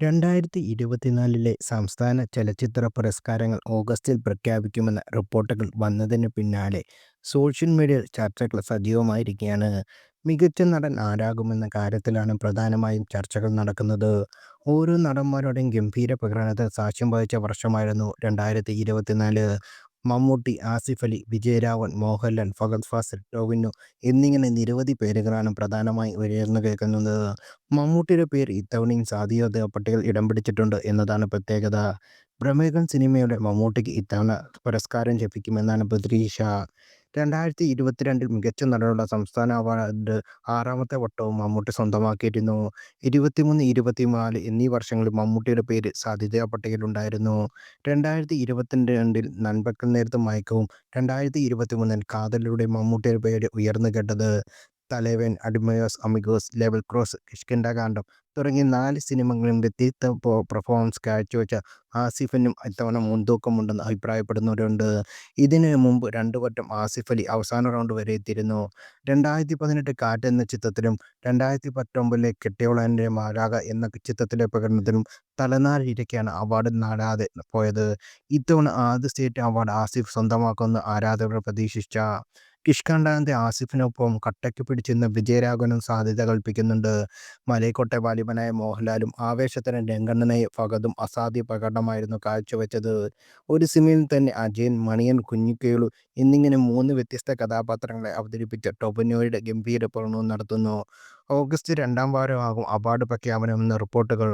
രണ്ടായിരത്തി ഇരുപത്തിനാലിലെ സംസ്ഥാന ചലച്ചിത്ര പുരസ്കാരങ്ങൾ ഓഗസ്റ്റിൽ പ്രഖ്യാപിക്കുമെന്ന റിപ്പോർട്ടുകൾ വന്നതിന് പിന്നാലെ സോഷ്യൽ മീഡിയയിൽ ചർച്ചകൾ സജീവമായിരിക്കുകയാണ്. മികച്ച നടൻ ആരാകുമെന്ന കാര്യത്തിലാണ് പ്രധാനമായും ചർച്ചകൾ നടക്കുന്നത്. ഓരോ നടന്മാരുടെയും ഗംഭീര പ്രകടനത്തിന് സാക്ഷ്യം വഹിച്ച വർഷമായിരുന്നു രണ്ടായിരത്തി ഇരുപത്തിനാല്. മമ്മൂട്ടി, ആസിഫ് അലി, വിജയരാഘവൻ, മോഹൻലാൽ, ഫഹദ് ഫാസിൽ, ടോവിനു എന്നിങ്ങനെ നിരവധി പേരുകളാണ് പ്രധാനമായി ഉയർന്നു കേൾക്കുന്നത് മമ്മൂട്ടിയുടെ പേര് ഇത്തവണയും സാധ്യത പട്ടികയിൽ ഇടം പിടിച്ചിട്ടുണ്ട് എന്നതാണ് പ്രത്യേകത. പ്രമേഹം സിനിമയുടെ മമ്മൂട്ടിക്ക് ഇത്തവണ പുരസ്കാരം ലഭിക്കുമെന്നാണ് പ്രതീക്ഷ. രണ്ടായിരത്തി ഇരുപത്തിരണ്ടിൽ മികച്ച നടനുള്ള സംസ്ഥാന അവാർഡ് ആറാമത്തെ വട്ടവും മമ്മൂട്ടി സ്വന്തമാക്കിയിരുന്നു. ഇരുപത്തിമൂന്ന്, ഇരുപത്തിനാല് എന്നീ വർഷങ്ങളിൽ മമ്മൂട്ടിയുടെ പേര് സാധ്യതാ പട്ടികയിലുണ്ടായിരുന്നു. രണ്ടായിരത്തി ഇരുപത്തിരണ്ടിൽ നൻപകൽ നേരത്ത് മയക്കവും, രണ്ടായിരത്തി ഇരുപത്തിമൂന്നിൽ കാതലിലൂടെ മമ്മൂട്ടിയുടെ പേര് ഉയർന്നുകേട്ടത്. Thalaivan, Adios Amigos, level cross, Kishkindhakandam തുടങ്ങിയ നാല് സിനിമകളും വ്യത്യസ്ത പെർഫോമൻസ് കാഴ്ചവെച്ച ആസിഫിനും ഇത്തവണ മുൻതൂക്കമുണ്ടെന്ന് അഭിപ്രായപ്പെടുന്നവരുണ്ട്. ഇതിന് മുമ്പ് രണ്ടു വട്ടം ആസിഫ് അലി അവസാന റൗണ്ട് വരെ എത്തിയിരുന്നു. രണ്ടായിരത്തി പതിനെട്ട് കാറ്റ് എന്ന ചിത്രത്തിലും രണ്ടായിരത്തി പത്തൊമ്പതിലെ കെട്ടിയോളന്റെ മാരാക എന്ന ചിത്രത്തിലെ പ്രകടനത്തിലും തലനാരിഴയ്ക്കാണ് അവാർഡ് നാടാതെ പോയത്. ഇത്തവണ ആദ്യ സ്റ്റേറ്റ് അവാർഡ് ആസിഫ് സ്വന്തമാക്കുമെന്ന് ആരാധകർ പ്രതീക്ഷിച്ച കിഷ്കിന്ധാകാണ്ഡത്തിൽ ആസിഫിനൊപ്പം കട്ടയ്ക്ക് പിടിച്ചിരുന്ന വിജയരാഘവനും സാധ്യത കൽപ്പിക്കുന്നുണ്ട്. മലയക്കോട്ടെ വാലിബനായ മോഹൻലാലും ആവേശത്തിന് രംഗണ്ണനെ ഫഹദും അസാധ്യ പ്രകടനമായിരുന്നു കാഴ്ചവെച്ചത്. ഒരു സിനിമയിൽ തന്നെ അജയൻ, മണിയൻ, കുഞ്ഞിക്കേളു എന്നിങ്ങനെ മൂന്ന് വ്യത്യസ്ത കഥാപാത്രങ്ങളെ അവതരിപ്പിച്ച ടൊബിനോയുടെ ഗംഭീര പ്രകടനവും നടത്തുന്നു. ഓഗസ്റ്റ് രണ്ടാം വാരമാകും അവാർഡ് എന്ന റിപ്പോർട്ടുകൾ.